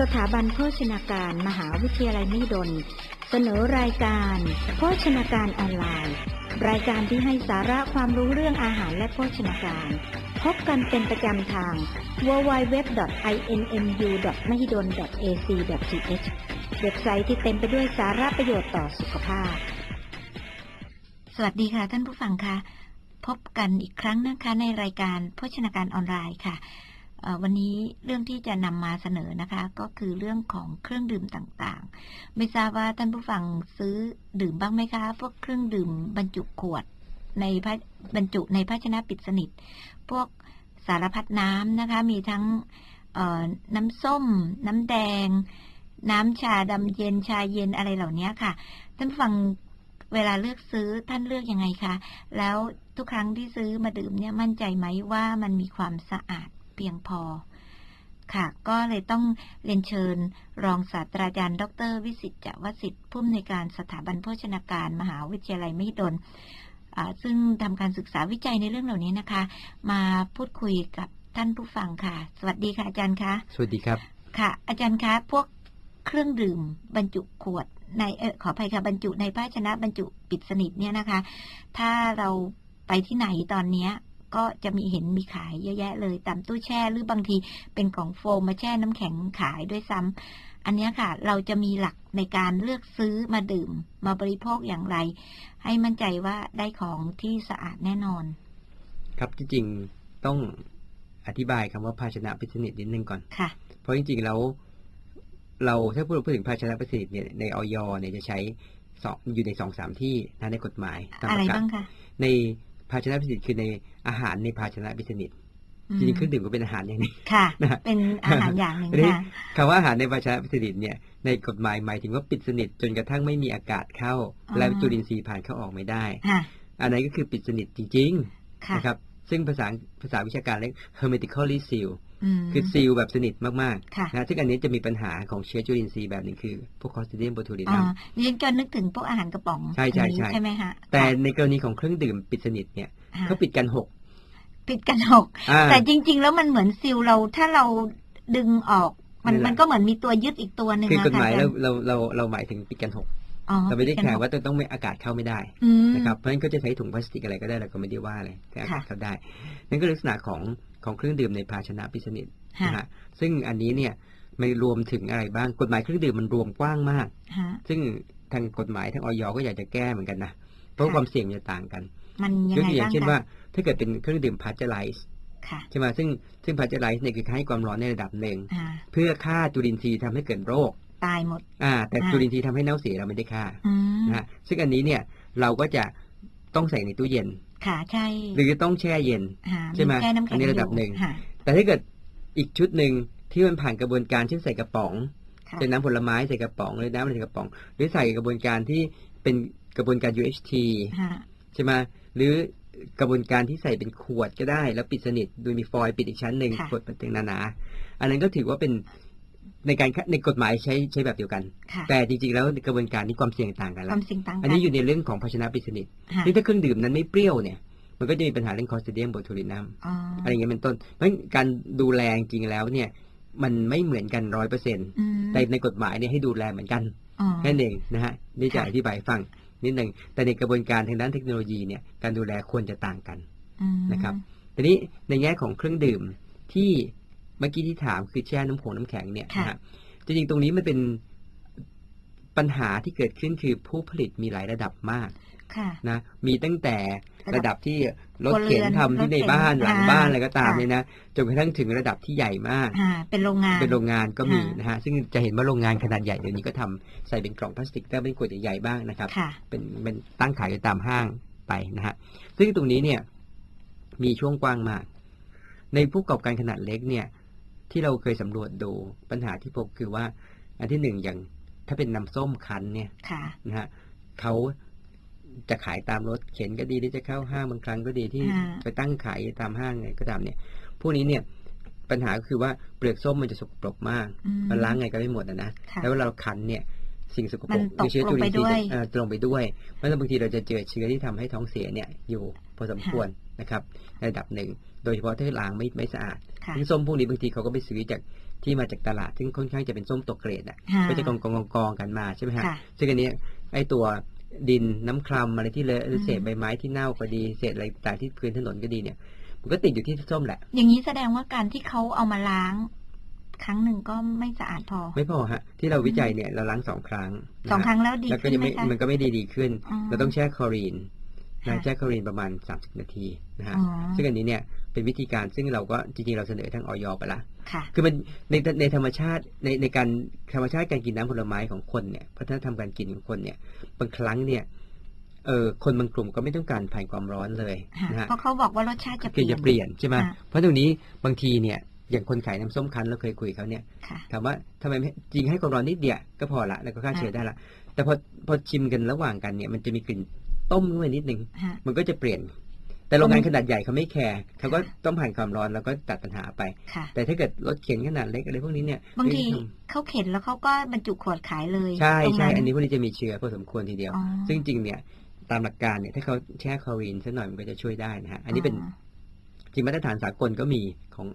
สถาบันโภชนาการมหาวิทยาลัยมหิดล เสนอรายการโภชนาการออนไลน์ รายการที่ให้สาระความรู้เรื่องอาหารและโภชนาการ พบกันเป็นประจำทาง www.inmu.mahidol.ac.th เว็บไซต์ที่เต็มไปด้วยสาระประโยชน์ต่อสุขภาพ สวัสดีค่ะท่านผู้ฟังค่ะ พบกันอีกครั้งนะคะในรายการโภชนาการออนไลน์ค่ะ วันนี้เรื่องที่จะนำมาเสนอนะคะ ก็คือเรื่องของเครื่องดื่มต่างๆ ไม่ทราบว่าท่านผู้ฟังซื้อดื่มบ้างไหมคะ พวกเครื่องดื่มบรรจุขวดในบรรจุในภาชนะปิดสนิท พวกสารพัดน้ำนะคะ มีทั้งน้ำส้ม น้ำแดง น้ำชาดำเย็นชาเย็นอะไรเหล่านี้ค่ะ ท่านผู้ฟังเวลาเลือกซื้อท่านเลือกยังไงคะ แล้วทุกครั้งที่ซื้อมาดื่มเนี่ยมั่นใจไหมว่ามันมีความสะอาด เพียงพอ ค่ะ ก็เลยต้องเรียนเชิญ รองศาสตราจารย์ ดร วิสิตจวสิทธิ์ผู้อำนวยการสถาบันโภชนาการมหาวิทยาลัยมหิดลอ่าซึ่งทำการศึกษาวิจัยในเรื่องเหล่านี้นะคะ มาพูดคุยกับท่านผู้ฟังค่ะ สวัสดีค่ะอาจารย์คะ สวัสดีครับ ค่ะ อาจารย์คะ พวกเครื่องดื่มบรรจุขวดในเออขออภัยค่ะบรรจุในภาชนะบรรจุปิดสนิทเนี่ยนะคะ ถ้าเราไปที่ไหนตอนเนี้ย ก็จะมีเห็นมีขายเยอะแยะเลยตามตู้แช่หรือบางทีเป็นกล่องโฟมมาแช่น้ำแข็งขายด้วยซ้ำอันเนี้ยค่ะ เราจะมีหลักในการเลือกซื้อมาดื่ม มาบริโภคอย่างไร ให้มั่นใจว่าได้ของที่สะอาดแน่นอน ครับจริงๆต้องอธิบายคำว่าภาชนะปิดสนิทนิดนึงก่อนค่ะ เพราะจริงๆแล้วเราถ้าพูดพูดถึงภาชนะปิดสนิทเนี่ยในออยเนี่ยจะใช้สองอยู่ในสองสามที่นะในกฎหมายตามอะไรประกาศบ้างคะใน ภาชนะปิดสนิทคือในอาหารในภาชนะปิดสนิทอืมจริงๆเครื่องดื่มก็เป็นอาหารอย่างหนี้ค่ะนะเป็นอาหารอย่างหนึ่งอันนี้ค่ะคำว่าอาหารในภาชนะปิดสนิทเนี่ย ในกฎหมายหมายถึงว่าปิดสนิทจนกระทั่งไม่มีอากาศเข้าอ๋อและจุลินทรีย์ผ่านเข้าออกไม่ได้ค่ะอันนั้นก็คือปิดสนิทจริงๆค่ะนะครับ ซึ่งภาษาภาษาวิชาการเรียก hermetically seal มคือซีลแบบสนิทมากค่ะๆนะซึ่งอันนี้จะมีปัญหาของเชื้อจุลินทรีย์แบบหนึ่งคือ พวก Clostridium อ๋ botulinum อดิฉันก็นึกถึงพวกอาหารกระป๋องใช่ใช่อันนี้ใช่ใช่ไหมฮะแต่ค่ะในกรณีของเครื่องดื่มปิดสนิทเนี่ยค่ะเขาปิดกันหกปิดกันหกอ่าแต่จริง ๆ แล้วมันเหมือนซิลเราถ้าเราดึงออกมันนั่นแหละมันก็เหมือนมีตัวยึดอีกตัวหนึ่งคือกนะฎหมายคะเราเราเราเราหมายถึงปิดกันหกอ๋อ เราไม่ได้ปิแข่นหกว่าจะต้องไม่อากาศเข้าไม่ได้อืมนะครับเพราะฉะนั้นก็จะใช้ถุงพลาสติกอะไรก็ได้เราก็ไม่ได้ว่าอะไรแต่อากาศค่ะเข้าได้ นั่นก็ลักษณะของของเครื่องดื่มในภาชนะปิดสนิทค่ะนะฮะซึ่งอันนี้เนี่ยไม่รวมถึงอะไรบ้างกฎหมายเครื่องดื่มมันรวมกว้างมากฮะซึ่งทางกฎหมายทางออยก็อยากจะแก้เหมือนกันนะเพราะค่ะความเสี่ยงมันจะต่างกันมันยังยกไงตัวอย่าบ้างงเช่นคะว่า ถ้าเกิดเป็นเครื่องดื่มพาสเจอร์ไลซ์ค่ะใช่ไหมซึ่งซึ่งพาสเจอร์ไลซ์เนี่ยคือให้ความร้อนในระดับหนึ่งอ่าเพื่อฆ่าจุลินทรีย์ทำให้เกิดโรค ตายหมด อ่า แต่อ่าจุลินทรีย์ทำให้เน่าเสียเราไม่ได้ฆ่าอืมนะฮะซึ่งอันนี้เนี่ยเราก็จะต้องใส่ในตู้เย็น ค่ะใช่หรือต้องแช่เย็นหาใช่ไหมแช่น้ำแข็งอันนี้ระดับอยู่หนึ่งค่ะแต่ถ้าเกิดอีกชุดหนึ่งที่มันผ่านกระบวนการเช่นใส่กระป๋องค่ะเป็นน้ำผลไม้ใส่กระป๋องหรือน้ำอะไรใส่กระป๋อง หรือใส่กระบวนการที่เป็นกระบวนการ UHT ฮะใช่ไหมหรือกระบวนการที่ใส่เป็นขวดก็ได้ แล้วปิดสนิทโดยมีฟอยล์ปิดอีกชั้นหนึ่งค่ะขวดเป็นหนาๆอันนั้นก็ถือว่าเป็น ในการในกฎหมายใช้ใช้แบบเดียวกันค่ะแต่จริงๆแล้วกระบวนการนี้ความเสี่ยงต่างกันคแล้ววามสิ่งต่างกัอันนี้อยู่ในเรื่องของภาชนะปิดสนิทฮะนี่ถ้าเครื่องดื่มนั้นไม่เปรี้ยวเนี่ยมันก็จะมีปัญหาเรื่อง Clostridium botulinum อ๋ออะไรอย่างเงี้ยเป็นต้น เพราะฉะนั้นการดูแลจริงๆแล้วเนี่ย มันไม่เหมือนกันร้อยเปอร์เซ็นต์อืมแต่ในกฎหมายเนี่ยให้ดูแลเหมือนกันอ๋อแค่นั้นเองนะฮะนี่จะค่ะอธิบายให้ฟังนิดหนึ่งแต่ในกระบวนการทางด้านเทคโนโลยีเนี่ยการดูแลควรจะต่างกันอืมนะครับทีนี้ในแง่ของเครื่องดื่มที่ เมื่อกี้ที่ถามคือแช่น้ำผงน้ำแข็งเนี่ยนะฮะจริงๆตรงนี้มันเป็นปัญหาที่เกิดขึ้นคือผู้ผลิตมีหลายระดับมากค่ะนะมีตั้งแต่ระระดัดับบที่รถครัวเรืเข็อนนทำที่ในรถเข็นบ้านหลังบ้านอ่าอะไรก็ตามค่ะเนี่ยนะจนกระทั่งถึงระดับที่ใหญ่มากอ่าเป็นโรงงานเป็นโรงงานก็มีค่ะนะฮะซึ่งจะเห็นว่าโรงงานขนาดใหญ่เดี๋ยวนี้ก็ทำใส่เป็นกล่องพลาสติกแต่เป็นขวดใหญ่ๆบ้างนะครับค่ะเป็นเป็นตั้งขายอยู่ตามห้างไปนะฮะซึ่งตรงนี้เนี่ยมีช่วงกว้างมาก ในผู้ประกอบการขนาดเล็กเนี่ย ที่เราเคยสำรวจดูปัญหาที่พบคือว่า อันที่หนึ่งอย่างถ้าเป็นน้ำส้มคั้นเนี่ยค่ะนะฮะเขาจะขายตามรถเข็นก็ดีที่จะเข้าห้างบางครั้งก็ดีที่อ่าไปตั้งขายตามห้างไงก็ตามเนี่ย พวกนี้เนี่ยปัญหาก็คือว่าเปลือกส้มมันจะสกปรกมากอืมมันล้างไงก็ไม่หมดอะนะค่ะแล้วเวลาเราคั้นเนี่ยสิ่งสกปรมักนตกคือเชื้อจุลินทรีลงไปด้วยย์เอ่อลงไปด้วยเพราะฉะนั้นบางทีเราจะเจอเชื้อที่ทำให้ท้องเสียเนี่ยอยู่พอสมควร นะครับในระดับหนึ่ง โดยเฉพาะถ้าล้างไม่ไม่สะอาดค่ะซึ่งส้มพวกนี้บางทีเขาก็ไปซื้อจากที่มาจากตลาด ซึ่งค่อนข้างจะเป็นส้มตกเกรดอะค่ะก็จะกองกองกองกองกันมาใช่ไหมฮะค่ะซึ่งอันเนี้ยไอตัวดินน้ำคลำอะไรที่เลอะหรือมเศษใบไม้ที่เน่าก็ดีเศษอะไรต่างที่พื้นถนนก็ดีเนี่ย มันก็ติดอยู่ที่ส้มแหละ อย่างนี้แสดงว่าการที่เขาเอามาล้าง ครั้งหนึ่งก็ไม่สะอาดพอ ไม่พอฮะ ที่เราวิจัยเนี่ยเราล้างสองครั้งนะฮะสองครั้งแล้วดีแล้วก็ขึ้นยังไหมไม่คะมันก็ไม่ดีดีขึ้นอ๋อเราต้องแช่คลอรีน ค่ะนะแช่คลอรีนประมาณ 30 นาทีนะฮะอ๋อซึ่งอันนี้เนี่ยเป็นวิธีการซึ่งเราก็จริงๆเราเสนอทางออยไปละค่ะคือมันในในธรรมชาติในในการธรรมชาติการกินน้ำผลไม้ของคนเนี่ยพัฒนธรรมการกินของคนเนี่ยบางครั้งเนี่ยเออคนบางกลุ่มก็ไม่ต้องการผ่านความร้อนเลยค่ะนะฮะเพราะเขาบอกว่ารสชาติจะเปคือลี่ยนจะเปลี่ยนใช่ไหมค่ะเพราะตรงนี้บางทีเนี่ยอย่างคนขายน้ำส้มคั้นเราเคยคุยเขาเนี่ยค่ะถามว่าทำไมไม่จริงให้ความร้อนนิดเดียวก็พอละแล้วก็ฆ่าเชื้อได้ละแต่พอพอชิมกันระหว่างกันเนี่ยมันจะมีกลิ่น ต้มขึ้นมานิดนึงฮะ มันก็จะเปลี่ยน แต่โรงงานขนาดใหญ่เขาไม่แคร์เขาก็ต้องผ่านความร้อนแล้วก็ตัดปัญหาไป ค่ะ แต่ถ้าเกิดรถเข็นขนาดเล็กอะไรพวกนี้เนี่ยบางทีไม่ได้ทเขาเข็นแล้วเขาก็บรรจุขวดขายเลยำใช่ตรงใช่อันนี้พวกนี้จะมีเชื้อพอสมควรทีเดียว อ๋อซึ่งจริงๆเนี่ยตามหลักการเนี่ยถ้าเขาแช่คลอรีนสักหน่อยมันก็จะช่วยได้นะฮะอันนี้เป็นจริงมาตรฐานสากลก็มีของ